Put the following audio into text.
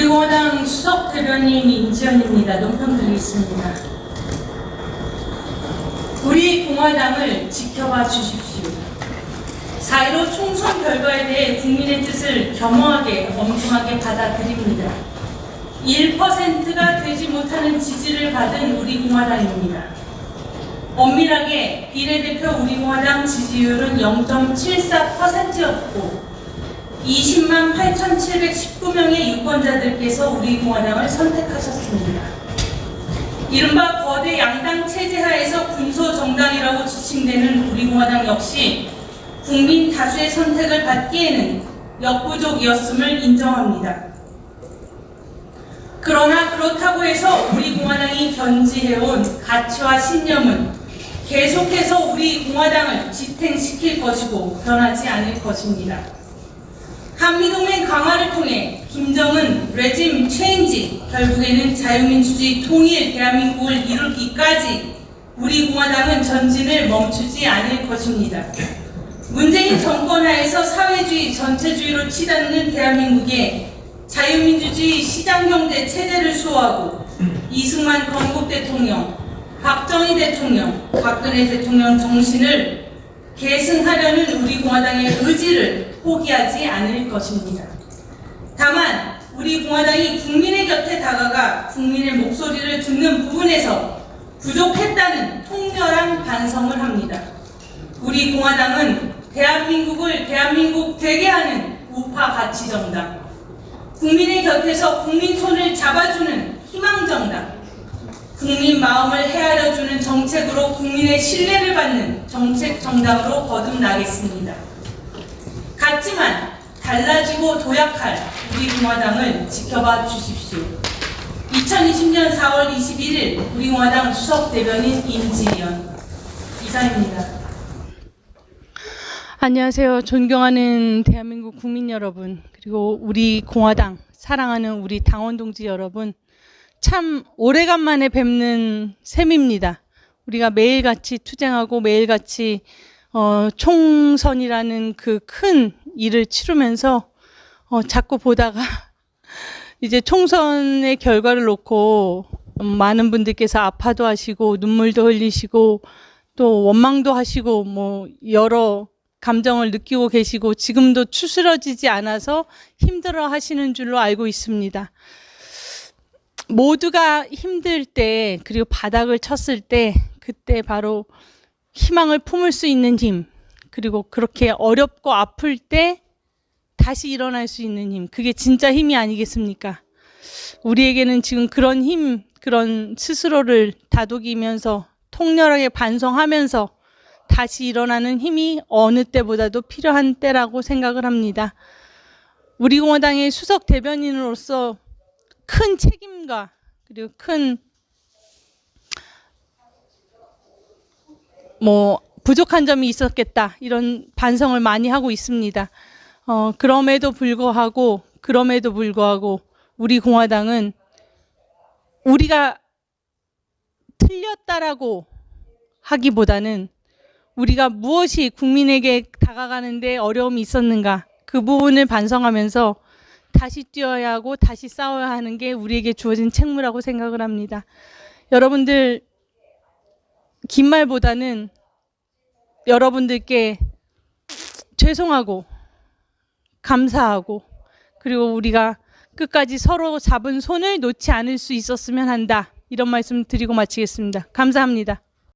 우리 공화당 수석 대변인 임지연입니다. 논평 드리겠습니다. 우리 공화당을 지켜봐 주십시오. 4.15 총선 결과에 대해 국민의 뜻을 겸허하게 엄중하게 받아들입니다. 1%가 되지 못하는 지지를 받은 우리 공화당입니다. 엄밀하게 비례대표 우리 공화당 지지율은 0.74%였고 20만 8,719명의 유권자들께서 우리 공화당을 선택하셨습니다. 이른바 거대 양당 체제 하에서 군소 정당이라고 지칭되는 우리 공화당 역시 국민 다수의 선택을 받기에는 역부족이었음을 인정합니다. 그러나 그렇다고 해서 우리 공화당이 견지해온 가치와 신념은 계속해서 우리 공화당을 지탱시킬 것이고 변하지 않을 것입니다. 한미동맹 강화를 통해 김정은 레짐 체인지 결국에는 자유민주주의 통일 대한민국을 이루기까지 우리 공화당은 전진을 멈추지 않을 것입니다. 문재인 정권 하에서 사회주의 전체주의로 치닫는 대한민국에 자유민주주의 시장경제 체제를 수호하고 이승만 건국 대통령, 박정희 대통령, 박근혜 대통령 정신을 계승하려는 우리 공화당의 의지를 포기하지 않을 것입니다. 다만 우리 공화당이 국민의 곁에 다가가 국민의 목소리를 듣는 부분에서 부족했다는 통렬한 반성을 합니다. 우리 공화당은 대한민국을 대한민국 되게 하는 우파 가치 정당, 국민의 곁에서 국민 손을 잡아주는 희망 정당, 국민 마음을 헤아려주는 정책으로 국민의 신뢰를 받는 정책 정당으로 거듭나겠습니다. 같지만 달라지고 도약할 우리 공화당을 지켜봐 주십시오. 2020년 4월 21일 우리 공화당 수석 대변인 임지연 이상입니다. 안녕하세요. 존경하는 대한민국 국민 여러분, 그리고 우리 공화당, 사랑하는 우리 당원 동지 여러분, 참 오래간만에 뵙는 셈입니다. 우리가 매일같이 투쟁하고 매일같이 어, 총선이라는 그 큰 일을 치르면서 어, 자꾸 보다가 이제 총선의 결과를 놓고 음, 많은 분들께서 아파도 하시고 눈물도 흘리시고 또 원망도 하시고 뭐 여러 감정을 느끼고 계시고 지금도 추스러지지 않아서 힘들어 하시는 줄로 알고 있습니다. 모두가 힘들 때 그리고 바닥을 쳤을 때 그때 바로 희망을 품을 수 있는 힘 그리고 그렇게 어렵고 아플 때 다시 일어날 수 있는 힘 그게 진짜 힘이 아니겠습니까? 우리에게는 지금 그런 힘 그런 스스로를 다독이면서 통렬하게 반성하면서 다시 일어나는 힘이 어느 때보다도 필요한 때라고 생각을 합니다. 우리 공화당의 수석 대변인으로서 큰 책임과 그리고 큰 뭐 부족한 점이 있었겠다 이런 반성을 많이 하고 있습니다. 어, 그럼에도 불구하고 그럼에도 불구하고 우리 공화당은 우리가 틀렸다라고 하기보다는 우리가 무엇이 국민에게 다가가는데 어려움이 있었는가 그 부분을 반성하면서 다시 뛰어야 하고 다시 싸워야 하는 게 우리에게 주어진 책무라고 생각을 합니다. 여러분들 긴 말보다는 여러분들께 죄송하고 감사하고 그리고 우리가 끝까지 서로 잡은 손을 놓지 않을 수 있었으면 한다. 이런 말씀 드리고 마치겠습니다. 감사합니다.